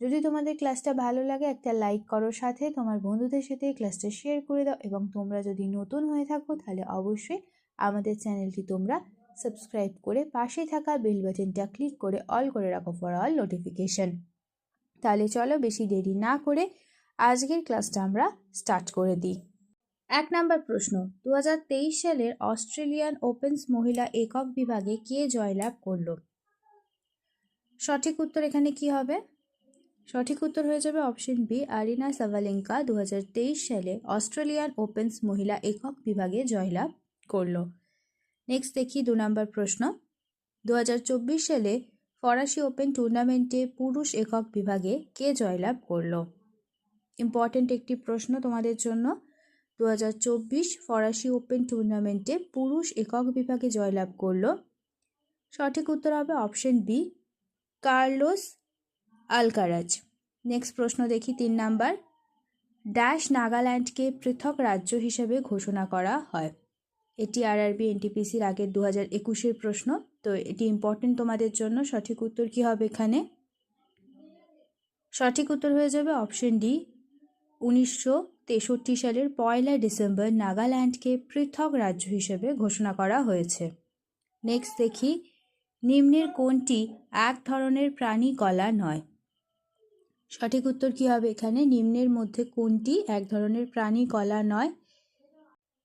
যদি তোমাদের ক্লাসটা ভালো লাগে, একটা লাইক করো সাথে। তোমার বন্ধুদের সাথে ক্লাসটা শেয়ার করে দাও এবং তোমরা যদি নতুন হয়ে থাকো, তাহলে অবশ্যই আমাদের চ্যানেলটি তোমরা সাবস্ক্রাইব করে পাশে থাকা বেল বাটনটা ক্লিক করে অল করে রাখো ফর অল নোটিফিকেশন তাহলে চলো বেশি দেরি না করে আজকের ক্লাসটা আমরা স্টার্ট করে দিই। এক নাম্বার প্রশ্ন দু হাজার তেইশ সালের অস্ট্রেলিয়ান ওপেন্স মহিলা একক বিভাগে কে জয়লাভ করল? সঠিক উত্তর এখানে কি হবে? সঠিক উত্তর হয়ে যাবে অপশন বি, আরিনা সাভালেঙ্কা দু সালে অস্ট্রেলিয়ান ওপেন্স মহিলা একক বিভাগে জয়লাভ করল। নেক্সট দেখি দু নম্বর প্রশ্ন। দু হাজার চব্বিশ সালে ফরাসি ওপেন টুর্নামেন্টে পুরুষ একক বিভাগে কে জয়লাভ করল? ইম্পর্টেন্ট একটি প্রশ্ন তোমাদের জন্য। দু হাজার চব্বিশ ফরাসি ওপেন টুর্নামেন্টে পুরুষ একক বিভাগে জয়লাভ করল। সঠিক উত্তর হবে option B, Carlos Alcaraz. Next প্রশ্ন দেখি তিন নাম্বার। ড্যাশ নাগাল্যান্ডকে পৃথক রাজ্য হিসেবে ঘোষণা করা হয়। এটি আরআরবি এনটিপিসির আগের দু হাজার একুশের প্রশ্ন। তো এটি ইম্পর্টেন্ট তোমাদের জন্য। সঠিক উত্তর কী হবে এখানে? সঠিক উত্তর হয়ে যাবে অপশন ডি উনিশশো তেষট্টি সালের পয়লা ডিসেম্বর নাগাল্যান্ডকে পৃথক রাজ্য হিসেবে ঘোষণা করা হয়েছে। নেক্সট দেখি, নিম্নের কোনটি এক ধরনের প্রাণী কলা নয়? সঠিক উত্তর কী হবে? এখানে নিম্নের মধ্যে কোনটি এক ধরনের প্রাণী, কলা নয়।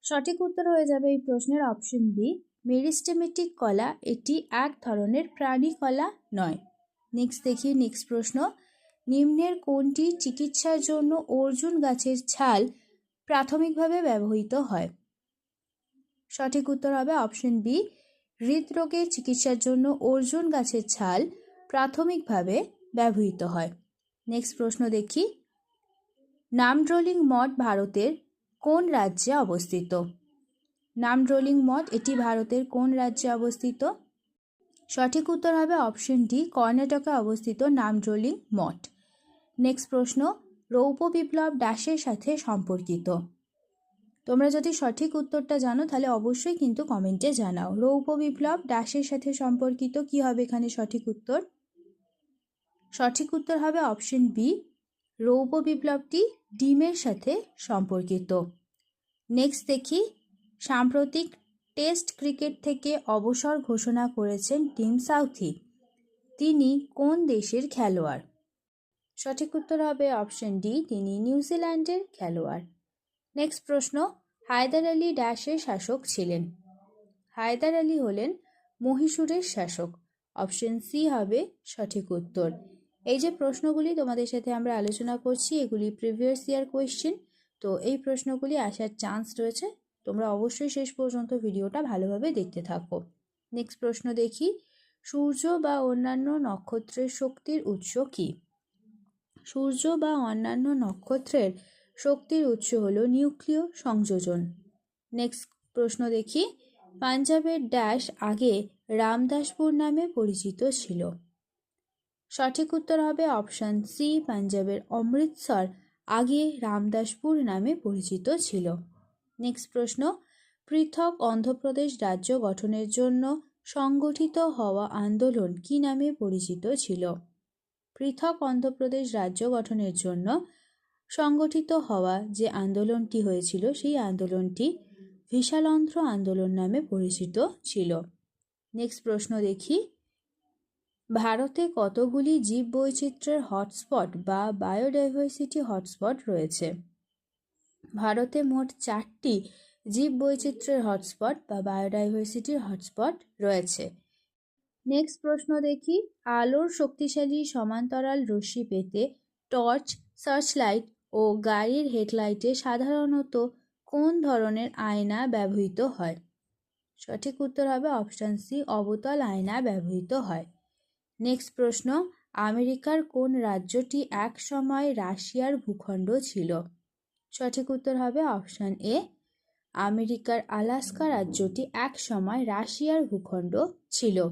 সঠিক উত্তর হয়ে যাবে এই প্রশ্নের অপশন বি মেরিস্টেমেটিক কলা এটি এক ধরনের প্রাণী, কলা নয়। নেক্সট দেখি নেক্সট প্রশ্ন। নিম্নের কোনটি চিকিৎসার জন্য অর্জুন গাছের ছাল প্রাথমিকভাবে ব্যবহৃত হয়? সঠিক উত্তর হবে অপশন বি হৃদরোগের চিকিৎসার জন্য অর্জুন গাছের ছাল প্রাথমিকভাবে ব্যবহৃত হয়। নেক্সট প্রশ্ন দেখি। নামড্রোলিং মঠ ভারতের কোন রাজ্যে অবস্থিত? নামড্রোলিং মঠ, এটি ভারতের কোন রাজ্যে অবস্থিত? সঠিক উত্তর হবে অপশন ডি কর্ণাটকে অবস্থিত নামড্রোলিং মঠ। নেক্সট প্রশ্ন, রৌপ্য বিপ্লব ড্যাশের সাথে সম্পর্কিত। তোমরা যদি সঠিক উত্তরটা জানো, তাহলে অবশ্যই কিন্তু কমেন্টে জানাও। রৌপ্য বিপ্লব ড্যাশের সাথে সম্পর্কিত, কি হবে এখানে সঠিক উত্তর? সঠিক উত্তর হবে অপশন বি রৌপ্য বিপ্লবটি ডিমের সাথে সম্পর্কিত। নেক্সট দেখি, সাম্প্রতিক টেস্ট ক্রিকেট থেকে অবসর ঘোষণা করেছেন টিম সাউথি। তিনি কোন দেশের খেলোয়াড়? সঠিক উত্তর হবে অপশন ডি, তিনি নিউজিল্যান্ডের খেলোয়াড়। নেক্সট প্রশ্ন, হায়দার আলী ড্যাশের শাসক ছিলেন। হায়দার আলী হলেন মহীশূরের শাসক। অপশন সি হবে সঠিক উত্তর। এই যে প্রশ্নগুলি তোমাদের সাথে আমরা আলোচনা করছি, এগুলি প্রিভিয়াস ইয়ার কোয়েশ্চেন তো এই প্রশ্নগুলি আসার চান্স রয়েছে। তোমরা অবশ্যই শেষ পর্যন্ত ভিডিওটা ভালোভাবে দেখতে থাকো। নেক্সট প্রশ্ন দেখি, সূর্য বা অন্যান্য নক্ষত্রের শক্তির উৎস কী? সূর্য বা অন্যান্য নক্ষত্রের শক্তির উৎস হল নিউক্লিয় সংযোজন। নেক্সট প্রশ্ন দেখি, পাঞ্জাবের ড্যাশ আগে রামদাসপুর নামে পরিচিত ছিল। সঠিক উত্তর হবে অপশান সি পাঞ্জাবের অমৃতসর, আগে রামদাসপুর নামে পরিচিত ছিল। নেক্সট প্রশ্ন, পৃথক অন্ধ্রপ্রদেশ রাজ্য গঠনের জন্য সংগঠিত হওয়া আন্দোলন কি নামে পরিচিত ছিল? পৃথক অন্ধ্রপ্রদেশ রাজ্য গঠনের জন্য সংগঠিত হওয়া যে আন্দোলনটি হয়েছিল, সেই আন্দোলনটি ভিশালন্ধ্র আন্দোলন নামে পরিচিত ছিল। নেক্সট প্রশ্ন দেখি ভারতে কতগুলি জীব বৈচিত্র্যের হটস্পট বা বায়োডাইভার্সিটি হটস্পট রয়েছে? ভারতে মোট চারটি জীব বৈচিত্র্যের হটস্পট বা বায়োডাইভার্সিটির হটস্পট রয়েছে। নেক্সট প্রশ্ন দেখি। আলোর শক্তিশালী সমান্তরাল রশ্মি পেতে টর্চ, সার্চলাইট ও গাড়ির হেডলাইটে সাধারণত কোন ধরনের আয়না ব্যবহৃত হয়? সঠিক উত্তর হবে অপশান সি, অবতল আয়না ব্যবহৃত হয়। নেক্সট প্রশ্ন, আমেরিকার কোন রাজ্যটি এক সময় রাশিয়ার ভূখণ্ড ছিল? সঠিক উত্তর হবে অপশান এ, আমেরিকার আলাস্কা রাজ্যটি এক সময় রাশিয়ার ভূখণ্ড ছিল।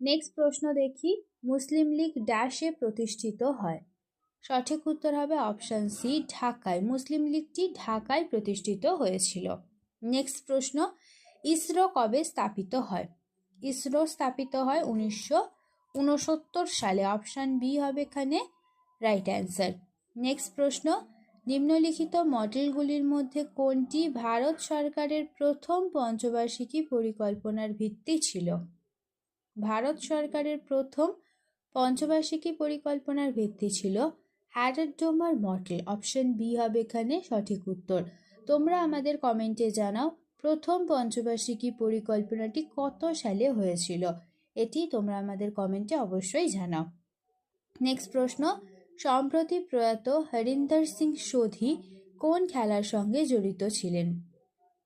নেক্সট প্রশ্ন দেখি, মুসলিম লীগ ড্যাশে প্রতিষ্ঠিত হয়। সঠিক উত্তর হবে অপশান সি, ঢাকায়। মুসলিম লীগটি ঢাকায় প্রতিষ্ঠিত হয়েছিল। নেক্সট প্রশ্ন, ইসরো কবে স্থাপিত হয়? ইসরো স্থাপিত হয় উনিশশো উনসত্তর সালে। অপশান বি হবে এখানে রাইট অ্যান্সার নেক্সট প্রশ্ন, নিম্নলিখিত মডেলগুলির মধ্যে কোনটি ভারত সরকারের প্রথম পঞ্চবার্ষিকী পরিকল্পনার ভিত্তি ছিল? ভারত সরকারের প্রথম পঞ্চবার্ষিকী পরিকল্পনার ভিত্তি ছিল হ্যাডারডোমার মডেল অপশন বি হবে এখানে সঠিক উত্তর। তোমরা আমাদের কমেন্টে জানাও প্রথম পঞ্চবার্ষিকী পরিকল্পনাটি কত সালে হয়েছিল? এটি তোমরা আমাদের কমেন্টে অবশ্যই জানাও। নেক্সট প্রশ্ন, সম্প্রতি প্রয়াত হরিন্দর সিং সোধি কোন খেলার সঙ্গে জড়িত ছিলেন?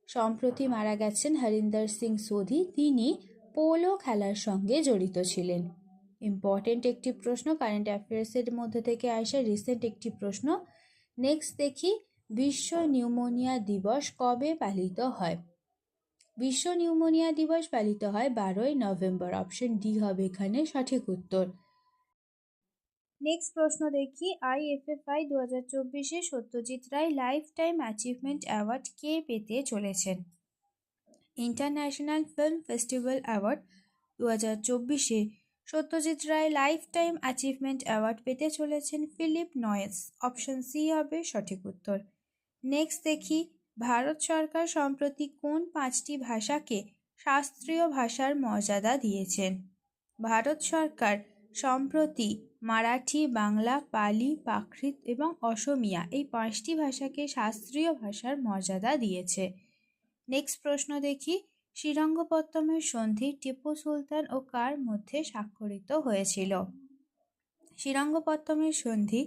সম্প্রতি মারা গেছেন হরিন্দর সিং সোধি, তিনি পোলো খেলার সঙ্গে জড়িত ছিলেন। ইম্পর্টেন্ট একটি প্রশ্ন কারেন্ট অ্যাফেয়ার্সের মধ্যে থেকে আসা রিসেন্ট একটি প্রশ্ন। নেক্সট দেখি, বিশ্ব নিউমোনিয়া দিবস কবে পালিত হয়? বিশ্ব নিউমোনিয়া দিবস পালিত হয় বারোই নভেম্বর। অপশন ডি হবে এখানে সঠিক উত্তর। নেক্সট প্রশ্ন দেখি। আইএফএফআই দু হাজার চব্বিশে Satyajit Ray lifetime achievement award কে পেতে চলেছেন? ইন্টারন্যাশনাল ফিল্ম ফেস্টিভ্যাল অ্যাওয়ার্ড দু হাজার চব্বিশে Satyajit Ray lifetime achievement award পেতে চলেছেন ফিলিপ নয়েস। অপশন সি হবে সঠিক উত্তর। নেক্সট দেখি। ভারত সরকার সম্প্রতি কোন পাঁচটি ভাষাকে শাস্ত্রীয় ভাষার মর্যাদা দিয়েছেন ভারত সরকার সম্প্রতি মারাঠি, বাংলা, পালি প্রাকৃত এবং অসমিয়া এই পাঁচটি ভাষাকে শাস্ত্রীয় ভাষার মর্যাদা দিয়েছে। নেক্সট প্রশ্ন দেখি, শ্রীরঙ্গপত্তমের সন্ধি টিপু সুলতান ও কার মধ্যে স্বাক্ষরিত হয়েছিল? শ্রীরঙ্গপত্তমের সন্ধি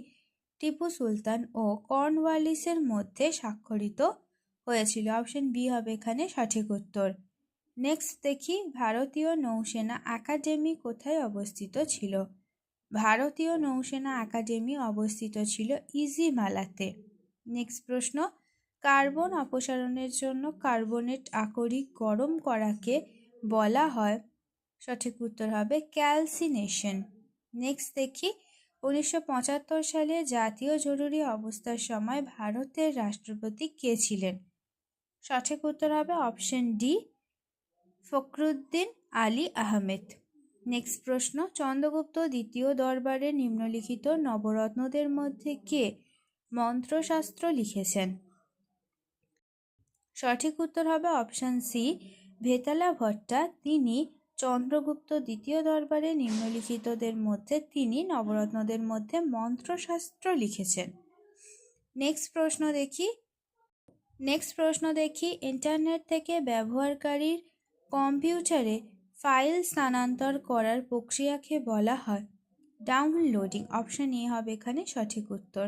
টিপু সুলতান ও কর্নওয়ালিসের মধ্যে স্বাক্ষরিত হয়েছিল। অপশন বি হবে এখানে সঠিক উত্তর। নেক্সট দেখি, ভারতীয় নৌসেনা একাডেমি কোথায় অবস্থিত ছিল? ভারতীয় নৌসেনা একাডেমি অবস্থিত ছিল ইজিমালাতে। নেক্সট প্রশ্ন, কার্বন অপসারণের জন্য কার্বনেট আকরিক গরম করাকে বলা হয়? সঠিক উত্তর হবে ক্যালসিনেশন। নেক্সট দেখি, উনিশশো পঁচাত্তর সালে জাতীয় জরুরি অবস্থার সময় ভারতের রাষ্ট্রপতি কে ছিলেন? সঠিক উত্তর হবে option D Fakhruddin Ali Ahmed. Next প্রশ্ন, চন্দ্রগুপ্ত দ্বিতীয় দরবারে নিম্নলিখিত নবরত্নদের মধ্যে কে মন্ত্রশাস্ত্র লিখেছেন? সঠিক উত্তর হবে অপশান সি ভেতালা ভট্টা। তিনি চন্দ্রগুপ্ত দ্বিতীয় দরবারে নিম্নলিখিতদের মধ্যে, তিনি নবরত্নদের মধ্যে মন্ত্রশাস্ত্র লিখেছেন। নেক্সট প্রশ্ন দেখি নেক্সট প্রশ্ন দেখি ইন্টারনেট থেকে ব্যবহারকারীর কম্পিউটারে ফাইল স্থানান্তর করার প্রক্রিয়াকে বলা হয়। ডাউনলোডিং অপশান এ হবে এখানে সঠিক উত্তর।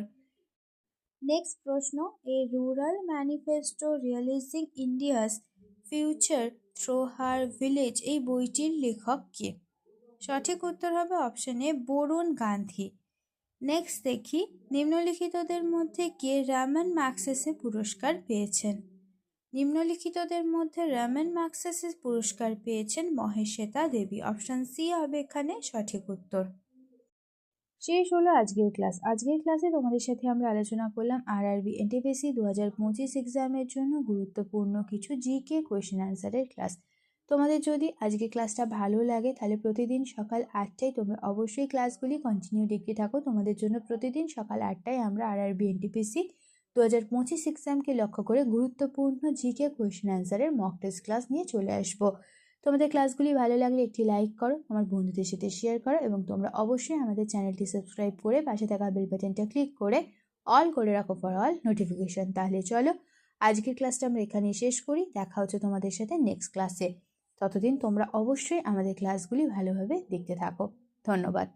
নেক্সট প্রশ্ন a rural manifesto realising India's future through her village এই বইটির লেখক কে? সঠিক উত্তর হবে অপশানে বরুণ গান্ধী। নেক্সট দেখি, নিম্নলিখিতদের মধ্যে কে রামান ম্যাক্সেসে পুরস্কার পেয়েছেন? নিম্নলিখিতদের মধ্যে রামান ম্যাক্সেসে পুরস্কার পেয়েছেন মহেশ্বেতা দেবী। অপশান সি হবে এখানে সঠিক উত্তর। শেষ হলো আজকের ক্লাস আজকের ক্লাসে তোমাদের সাথে আমরা আলোচনা করলাম আর আরবি এনটিপিসি দু হাজার পঁচিশ এক্সামের জন্য গুরুত্বপূর্ণ কিছু জিকে কোয়েশ্চেন আনসারের ক্লাস তোমাদের যদি আজকের ক্লাসটা ভালো লাগে, তাহলে প্রতিদিন সকাল আটটায় তোমরা অবশ্যই ক্লাসগুলি কন্টিনিউ দেখতে থাকো। তোমাদের জন্য প্রতিদিন সকাল আটটায় আমরা আর আরবি এনটিপিসি দু হাজার পঁচিশ এক্সামকে লক্ষ্য করে গুরুত্বপূর্ণ জিকে কোয়েশ্চেন আনসারের মক টেস্ট ক্লাস নিয়ে চলে আসব। তোমাদের ক্লাসগুলি ভালো লাগলে একটি লাইক করো, আমার বন্ধুদের সাথে শেয়ার করো এবং তোমরা অবশ্যই আমাদের চ্যানেলটি সাবস্ক্রাইব করে পাশে থাকা বেল বাটনটা ক্লিক করে অল করে রাখো ফর অল নোটিফিকেশন তাহলে চলো, আজকের ক্লাসটা আমরা এখানেই শেষ করি। দেখা হচ্ছে তোমাদের সাথে নেক্সট ক্লাসে ততদিন তোমরা অবশ্যই আমাদের ক্লাসগুলি ভালোভাবে দেখতে থাকো। ধন্যবাদ।